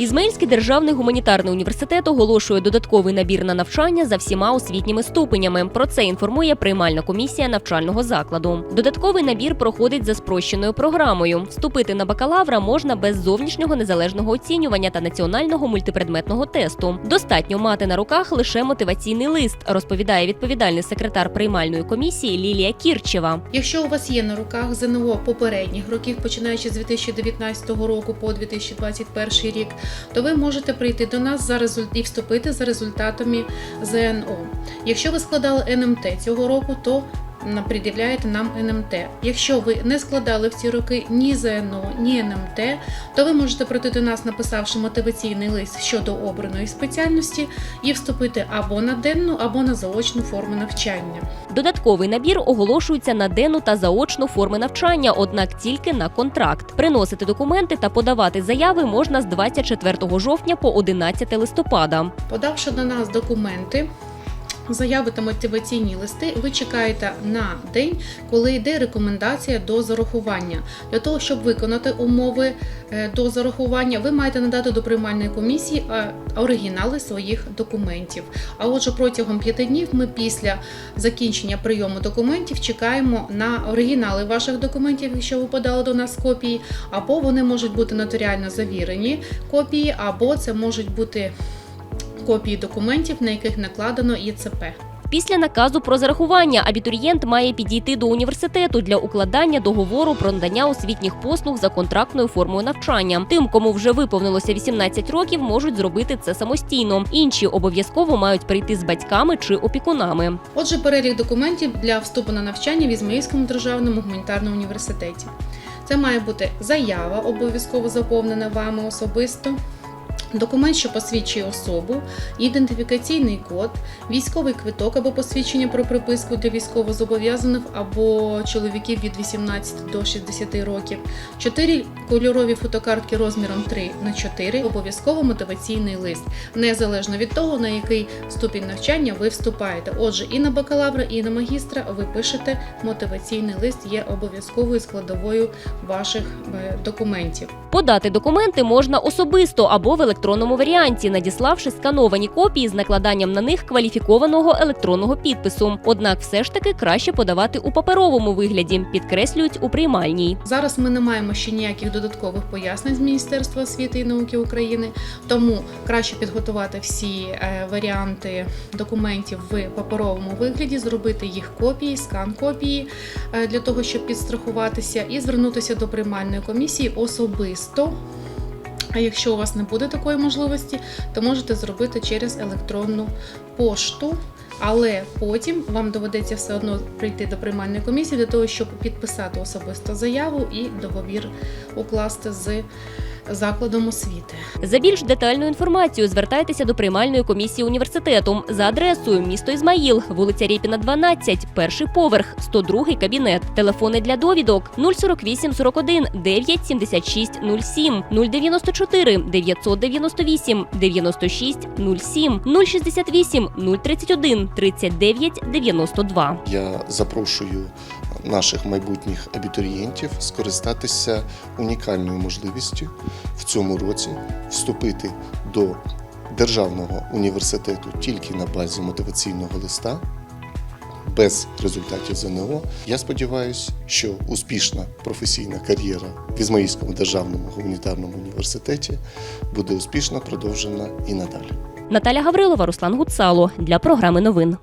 Ізмаїльський державний гуманітарний університет оголошує додатковий набір на навчання за всіма освітніми ступенями. Про це інформує приймальна комісія навчального закладу. Додатковий набір проходить за спрощеною програмою. Вступити на бакалавра можна без зовнішнього незалежного оцінювання та національного мультипредметного тесту. Достатньо мати на руках лише мотиваційний лист, розповідає відповідальний секретар приймальної комісії Лілія Кірчева. Якщо у вас є на руках ЗНО попередніх років, починаючи з 2019 року по 2021 рік, то ви можете прийти до нас за результ... і вступити за результатами ЗНО. Якщо ви складали НМТ цього року, то пред'являєте нам НМТ. Якщо ви не складали в ці роки ні ЗНО, ні НМТ, то ви можете прийти до нас, написавши мотиваційний лист щодо обраної спеціальності, і вступити або на денну, або на заочну форму навчання. Додатковий набір оголошується на денну та заочну форми навчання, однак тільки на контракт. Приносити документи та подавати заяви можна з 24 жовтня по 11 листопада. Подавши до нас документи, заяви та мотиваційні листи, ви чекаєте на день, коли йде рекомендація до зарахування. Для того, щоб виконати умови е, до зарахування, ви маєте надати до приймальної комісії е, оригінали своїх документів. А отже, протягом п'яти днів ми після закінчення прийому документів чекаємо на оригінали ваших документів, якщо ви подали до нас копії, або вони можуть бути нотаріально завірені копії, або це можуть бути копії документів, на яких накладено ІЦП. Після наказу про зарахування абітурієнт має підійти до університету для укладання договору про надання освітніх послуг за контрактною формою навчання. Тим, кому вже виповнилося 18 років, можуть зробити це самостійно. Інші обов'язково мають прийти з батьками чи опікунами. Отже, перелік документів для вступу на навчання в Ізмаїльському державному гуманітарному університеті. Це має бути заява, обов'язково заповнена вами особисто. Документ, що посвідчує особу, ідентифікаційний код, військовий квиток або посвідчення про приписку для військовозобов'язаних або чоловіків від 18 до 60 років, 4 кольорові фотокартки розміром 3 на 4 обов'язково мотиваційний лист, незалежно від того, на який ступінь навчання ви вступаєте. Отже, і на бакалавра, і на магістра ви пишете мотиваційний лист, є обов'язковою складовою ваших е, документів. Подати документи можна особисто або в електронному варіанті, надіславши скановані копії з накладанням на них кваліфікованого електронного підпису. Однак, все ж таки краще подавати у паперовому вигляді, підкреслюють у приймальній. Зараз ми не маємо ще ніяких додаткових пояснень з Міністерства освіти і науки України, тому краще підготувати всі е, варіанти документів в паперовому вигляді, зробити їх копії, скан копії е, для того, щоб підстрахуватися, і звернутися до приймальної комісії особисто. А якщо у вас не буде такої можливості, то можете зробити через електронну пошту. Але потім вам доведеться все одно прийти до приймальної комісії для того, щоб підписати особисто заяву і договір укласти з закладом освіти. За більш детальною інформацією звертайтеся до приймальної комісії університету за адресою місто Ізмаїл, вулиця Рєпіна, 12, перший поверх, 102 кабінет. Телефони для довідок 048 41 9 76 07, 094 998 96 07, 068 031 39 92. Я запрошую наших майбутніх абітурієнтів скористатися унікальною можливістю в цьому році вступити до державного університету тільки на базі мотиваційного листа. Без результатів ЗНО я сподіваюся, що успішна професійна кар'єра в Ізмаїльському державному гуманітарному університеті буде успішно продовжена і надалі. Наталя Гаврилова, Руслан Гуцало для програми новин.